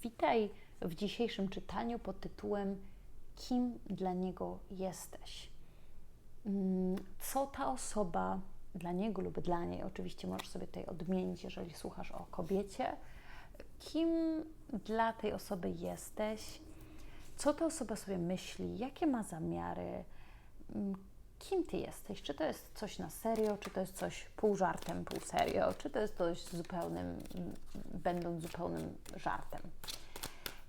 Witaj w dzisiejszym czytaniu pod tytułem Kim dla niego jesteś? Mm, co ta osoba dla niego lub dla niej, oczywiście możesz sobie tutaj odmienić, jeżeli słuchasz o kobiecie, kim dla tej osoby jesteś, co ta osoba sobie myśli, jakie ma zamiary, mm, kim ty jesteś, czy to jest coś na serio, czy to jest coś pół żartem, pół serio, czy to jest coś zupełnym, będąc zupełnym żartem.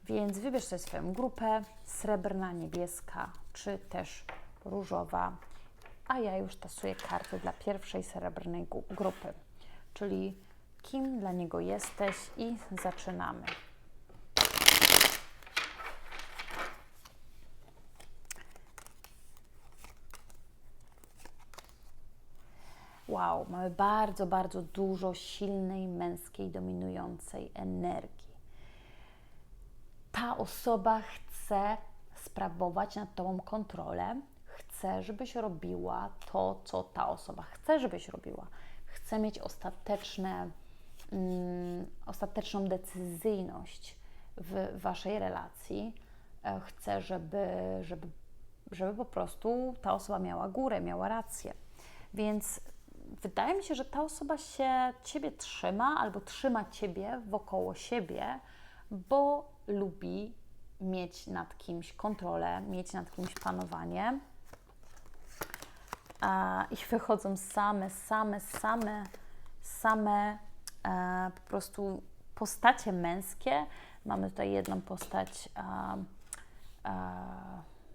Więc wybierz sobie swoją grupę, srebrna, niebieska, czy też różowa, a ja już tasuję karty dla pierwszej srebrnej grupy, czyli kim dla niego jesteś i zaczynamy. Wow, mamy bardzo, bardzo dużo silnej, męskiej, dominującej energii. Ta osoba chce sprawować nad Tobą kontrolę, chce, żebyś robiła to, co ta osoba chce, żebyś robiła. Chce mieć ostateczne, mm, ostateczną decyzyjność w Waszej relacji. E, chce, żeby, żeby, żeby po prostu ta osoba miała górę, miała rację. Więc wydaje mi się, że ta osoba się ciebie trzyma albo trzyma ciebie wokoło siebie, bo lubi mieć nad kimś kontrolę, mieć nad kimś panowanie. I wychodzą same, same, same, same e, po prostu postacie męskie. Mamy tutaj jedną postać,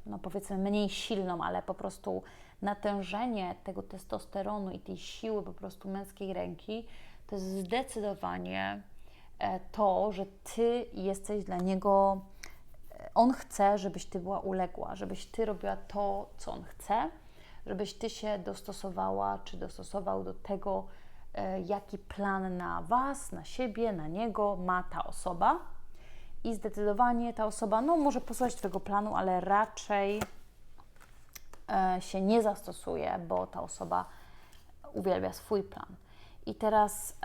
no powiedzmy mniej silną, ale po prostu natężenie tego testosteronu i tej siły po prostu męskiej ręki, to jest zdecydowanie e, to, że Ty jesteś dla niego, e, on chce, żebyś Ty była uległa, żebyś Ty robiła to, co on chce, żebyś Ty się dostosowała, czy dostosował do tego, e, jaki plan na Was, na siebie, na niego ma ta osoba. I zdecydowanie ta osoba, no może posłuchać Twojego planu, ale raczej E, się nie zastosuje, bo ta osoba uwielbia swój plan. I teraz,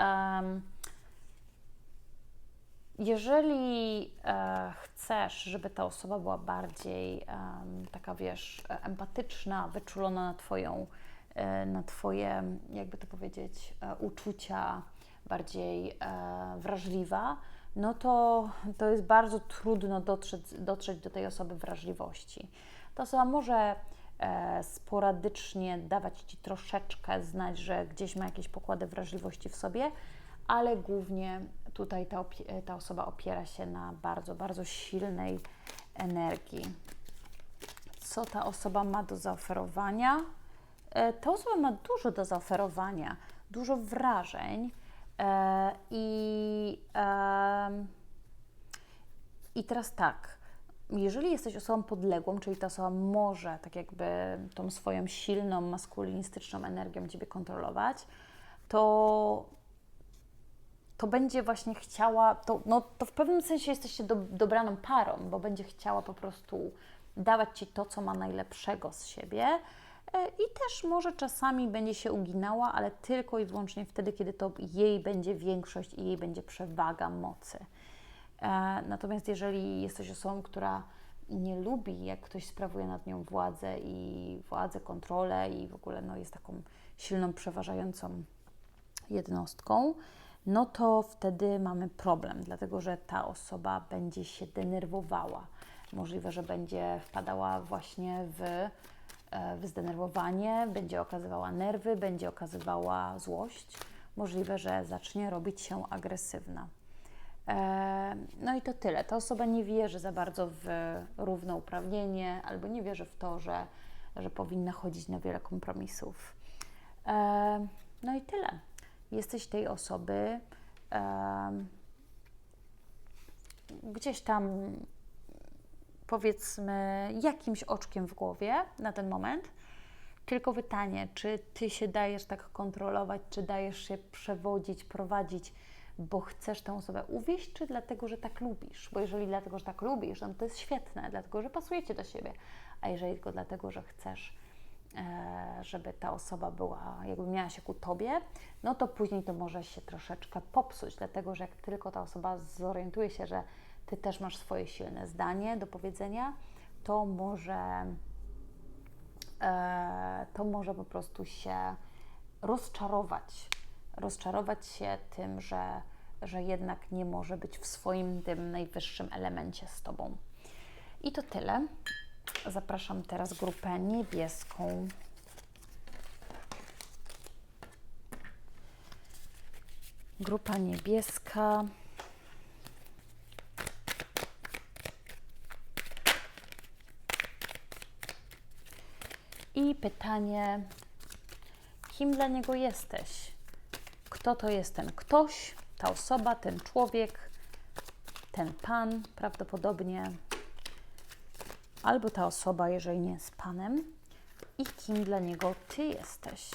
jeżeli e, chcesz, żeby ta osoba była bardziej taka, wiesz, empatyczna, wyczulona na Twoją, e, na Twoje, jakby to powiedzieć, uczucia, bardziej wrażliwa, no to, to jest bardzo trudno dotrzeć, dotrzeć do tej osoby wrażliwości. Ta osoba może E, sporadycznie dawać Ci troszeczkę znać, że gdzieś ma jakieś pokłady wrażliwości w sobie, ale głównie tutaj ta, ta osoba opiera się na bardzo, bardzo silnej energii. Co ta osoba ma do zaoferowania? E, ta osoba ma dużo do zaoferowania, dużo wrażeń e, i, i teraz tak. Jeżeli jesteś osobą podległą, czyli ta osoba może tak jakby tą swoją silną, maskulinistyczną energią Ciebie kontrolować, to, to będzie właśnie chciała, to, no, to w pewnym sensie jesteście do, dobraną parą, bo będzie chciała po prostu dawać Ci to, co ma najlepszego z siebie. e, i też może czasami będzie się uginała, ale tylko i wyłącznie wtedy, kiedy to jej będzie większość i jej będzie przewaga mocy. E, natomiast jeżeli jesteś osobą, która nie lubi, jak ktoś sprawuje nad nią władzę i władzę, kontrolę i w ogóle no, jest taką silną, przeważającą jednostką, no to wtedy mamy problem, dlatego że ta osoba będzie się denerwowała. Możliwe, że będzie wpadała właśnie e, w zdenerwowanie, będzie okazywała nerwy, będzie okazywała złość. Możliwe, że zacznie robić się agresywna. E, no i to tyle. Ta osoba nie wierzy za bardzo w równouprawnienie albo nie wierzy w to, że, że powinna chodzić na wiele kompromisów. E, no i tyle. Jesteś tej osoby e, gdzieś tam powiedzmy jakimś oczkiem w głowie na ten moment. Tylko pytanie, czy ty się dajesz tak kontrolować, czy dajesz się przewodzić, prowadzić bo chcesz tę osobę uwieść, czy dlatego, że tak lubisz? Bo jeżeli dlatego, że tak lubisz, no to jest świetne, dlatego, że pasujecie do siebie. A jeżeli tylko dlatego, że chcesz, e, żeby ta osoba była, jakby miała się ku tobie, no to później to może się troszeczkę popsuć, dlatego że jak tylko ta osoba zorientuje się, że ty też masz swoje silne zdanie do powiedzenia, to może, e, to może po prostu się rozczarować. Rozczarować się tym, że, że jednak nie może być w swoim tym najwyższym elemencie z tobą. I to tyle. Zapraszam teraz grupę niebieską. Grupa niebieska. I pytanie, kim dla niego jesteś? Kto to jest ten ktoś, ta osoba, ten człowiek, ten pan prawdopodobnie, albo ta osoba, jeżeli nie jest panem, i kim dla niego ty jesteś?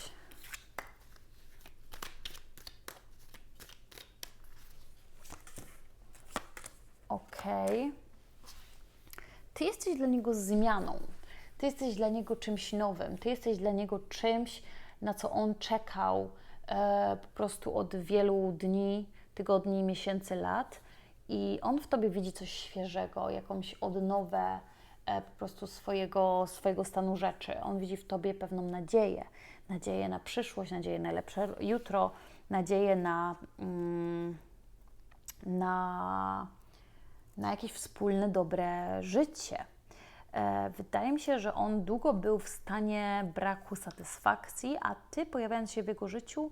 Ok. Ty jesteś dla niego zmianą. Ty jesteś dla niego czymś nowym. Ty jesteś dla niego czymś, na co on czekał e, po prostu od wielu dni, tygodni, miesięcy, lat. I on w tobie widzi coś świeżego, jakąś odnowę e, po prostu swojego, swojego stanu rzeczy. On widzi w tobie pewną nadzieję. Nadzieję na przyszłość, nadzieję na lepsze jutro, nadzieję na, mm, na, na jakieś wspólne, dobre życie. E, wydaje mi się, że on długo był w stanie braku satysfakcji, a ty, pojawiając się w jego życiu,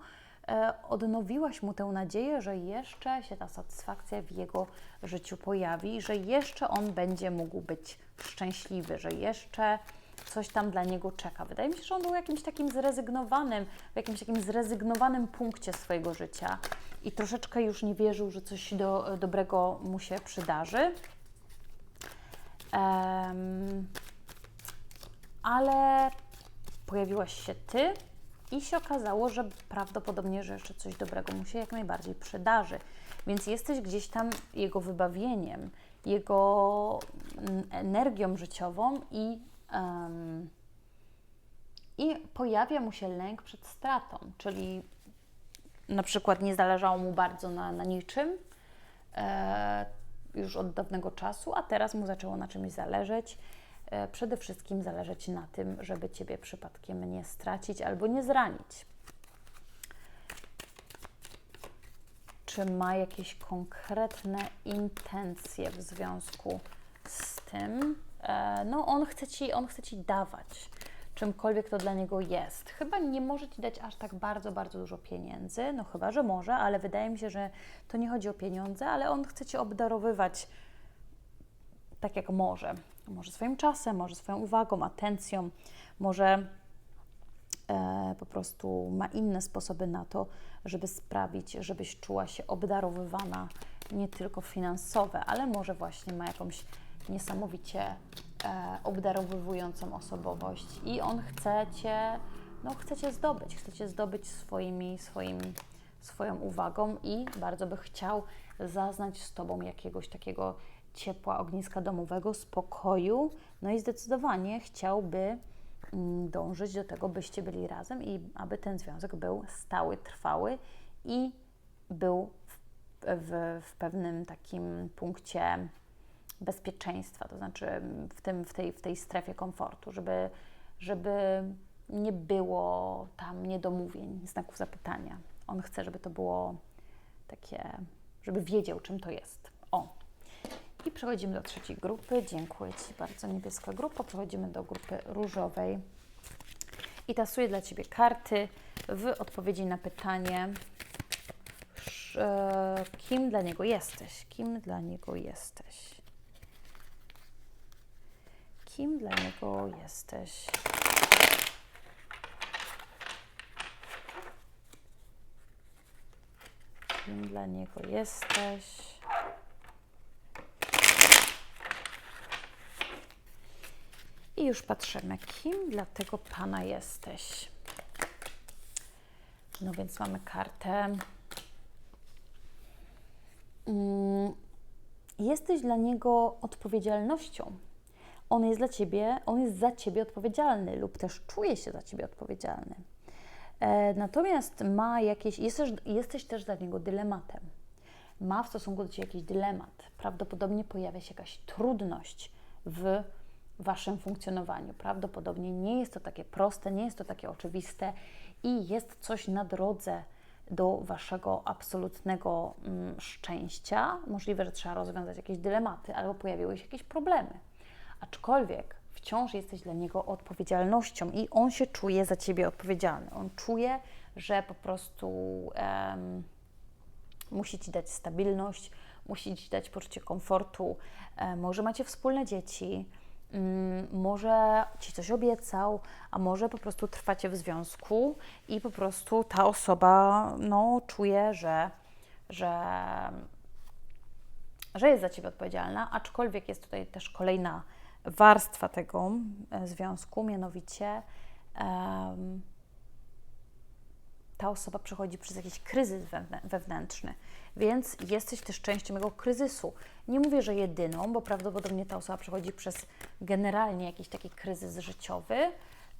e, odnowiłaś mu tę nadzieję, że jeszcze się ta satysfakcja w jego życiu pojawi, że jeszcze on będzie mógł być szczęśliwy, że jeszcze coś tam dla niego czeka. Wydaje mi się, że on był jakimś takim zrezygnowanym, w jakimś takim zrezygnowanym punkcie swojego życia i troszeczkę już nie wierzył, że coś do, dobrego mu się przydarzy. Um, ale pojawiłaś się ty i się okazało, że prawdopodobnie, że jeszcze coś dobrego mu się jak najbardziej przydarzy. Więc jesteś gdzieś tam jego wybawieniem, jego mm, energią życiową i, um, i pojawia mu się lęk przed stratą, czyli na przykład nie zależało mu bardzo na, na niczym. E, już od dawnego czasu, a teraz mu zaczęło na czymś zależeć. E, przede wszystkim zależeć na tym, żeby Ciebie przypadkiem nie stracić albo nie zranić. Czy ma jakieś konkretne intencje w związku z tym? E, no, on chce Ci, on chce ci dawać czymkolwiek to dla niego jest. Chyba nie może Ci dać aż tak bardzo, bardzo dużo pieniędzy, no chyba, że może, ale wydaje mi się, że to nie chodzi o pieniądze, ale on chce Cię obdarowywać tak jak może. Może swoim czasem, może swoją uwagą, atencją, może e, po prostu ma inne sposoby na to, żeby sprawić, żebyś czuła się obdarowywana nie tylko finansowe, ale może właśnie ma jakąś niesamowicie obdarowywującą osobowość. I on chce Cię, no chce Cię zdobyć, chce Cię zdobyć swoimi, swoim, swoją uwagą i bardzo by chciał zaznać z Tobą jakiegoś takiego ciepła, ogniska domowego, spokoju, no i zdecydowanie chciałby mm, dążyć do tego, byście byli razem i aby ten związek był stały, trwały i był w, w, w pewnym takim punkcie bezpieczeństwa, to znaczy w, tym, w, tej, w tej strefie komfortu, żeby, żeby nie było tam niedomówień, znaków zapytania. On chce, żeby to było takie, żeby wiedział, czym to jest. O. I przechodzimy do trzeciej grupy. Dziękuję Ci bardzo, niebieska grupa. Przechodzimy do grupy różowej. I tasuję dla Ciebie karty w odpowiedzi na pytanie, kim dla niego jesteś? Kim dla niego jesteś? Kim dla niego jesteś. Kim dla niego jesteś. I już patrzymy, kim dla tego pana jesteś. No więc mamy kartę. Mm, jesteś dla niego odpowiedzialnością on jest dla ciebie, on jest za ciebie odpowiedzialny lub też czuje się za ciebie odpowiedzialny. E, natomiast ma jakieś, jesteś, jesteś też dla niego dylematem. ma w stosunku do Ciebie jakiś dylemat. Prawdopodobnie pojawia się jakaś trudność w Waszym funkcjonowaniu. Prawdopodobnie nie jest to takie proste, nie jest to takie oczywiste i jest coś na drodze do Waszego absolutnego mm, szczęścia. Możliwe, że trzeba rozwiązać jakieś dylematy albo pojawiły się jakieś problemy. Aczkolwiek wciąż jesteś dla niego odpowiedzialnością i on się czuje za ciebie odpowiedzialny. On czuje, że po prostu um, musi ci dać stabilność, musi ci dać poczucie komfortu. E, może macie wspólne dzieci, mm, może ci coś obiecał, a może po prostu trwacie w związku i po prostu ta osoba no, czuje, że, że, że jest za ciebie odpowiedzialna, aczkolwiek jest tutaj też kolejna warstwa tego e, związku, mianowicie um, ta osoba przechodzi przez jakiś kryzys wewnętrzny, więc jesteś też częścią jego kryzysu. Nie mówię, że jedyną, bo prawdopodobnie ta osoba przechodzi przez generalnie jakiś taki kryzys życiowy,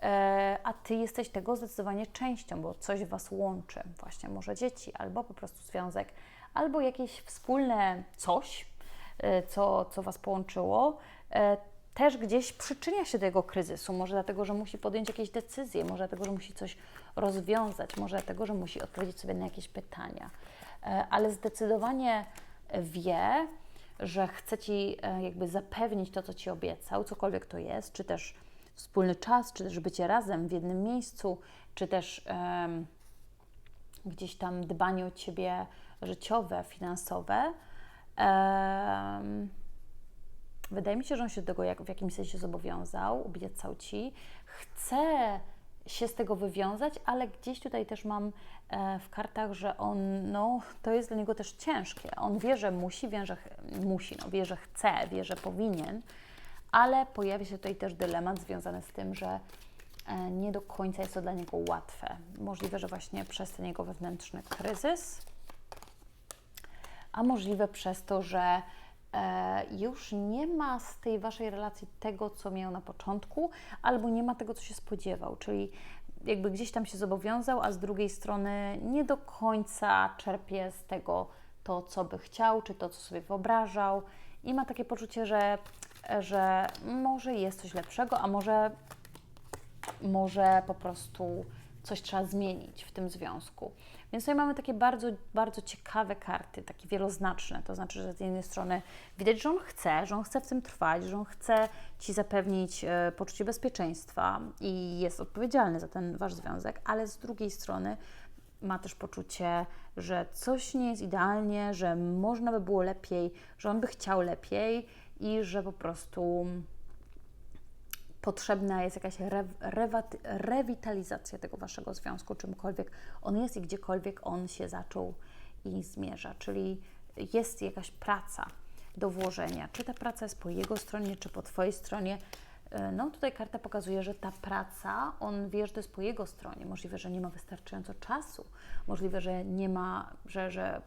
e, a ty jesteś tego zdecydowanie częścią, bo coś was łączy, właśnie może dzieci, albo po prostu związek, albo jakieś wspólne coś, e, co, co was połączyło też gdzieś przyczynia się do jego kryzysu. Może dlatego, że musi podjąć jakieś decyzje, może dlatego, że musi coś rozwiązać, może dlatego, że musi odpowiedzieć sobie na jakieś pytania. E, ale zdecydowanie wie, że chce ci e, jakby zapewnić to, co ci obiecał, cokolwiek to jest, czy też wspólny czas, czy też bycie razem w jednym miejscu, czy też um, gdzieś tam dbanie o ciebie życiowe, finansowe. Um, Wydaje mi się, że on się do tego jak, w jakimś sensie zobowiązał, obiecał ci, chce się z tego wywiązać, ale gdzieś tutaj też mam e, w kartach, że on, no, to jest dla niego też ciężkie. On wie, że musi, wie, że musi, no, wie, że chce, wie, że powinien, ale pojawia się tutaj też dylemat związany z tym, że e, nie do końca jest to dla niego łatwe. Możliwe, że właśnie przez ten jego wewnętrzny kryzys, a możliwe przez to, że już nie ma z tej waszej relacji tego, co miał na początku, albo nie ma tego, co się spodziewał, czyli jakby gdzieś tam się zobowiązał, a z drugiej strony nie do końca czerpie z tego to, co by chciał, czy to, co sobie wyobrażał, i ma takie poczucie, że, że może jest coś lepszego, a może, może po prostu coś trzeba zmienić w tym związku. Więc tutaj mamy takie bardzo, bardzo ciekawe karty, takie wieloznaczne. To znaczy, że z jednej strony widać, że on chce, że on chce w tym trwać, że on chce Ci zapewnić e, poczucie bezpieczeństwa i jest odpowiedzialny za ten Wasz związek, ale z drugiej strony ma też poczucie, że coś nie jest idealnie, że można by było lepiej, że on by chciał lepiej i że po prostu potrzebna jest jakaś re, rewitalizacja tego waszego związku, czymkolwiek on jest i gdziekolwiek on się zaczął i zmierza. Czyli jest jakaś praca do włożenia. Czy ta praca jest po jego stronie, czy po Twojej stronie. E, no tutaj karta pokazuje, że ta praca, on wie, że to jest po jego stronie. Możliwe, że nie ma wystarczająco czasu. Możliwe, że nie ma, że, że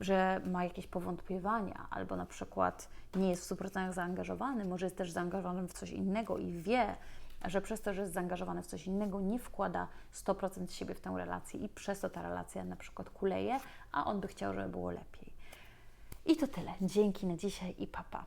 że ma jakieś powątpiewania, albo na przykład nie jest w 100% zaangażowany, może jest też zaangażowany w coś innego i wie, że przez to, że jest zaangażowany w coś innego, nie wkłada 100% siebie w tę relację i przez to ta relacja na przykład kuleje, a on by chciał, żeby było lepiej. I to tyle. Dzięki na dzisiaj i papa.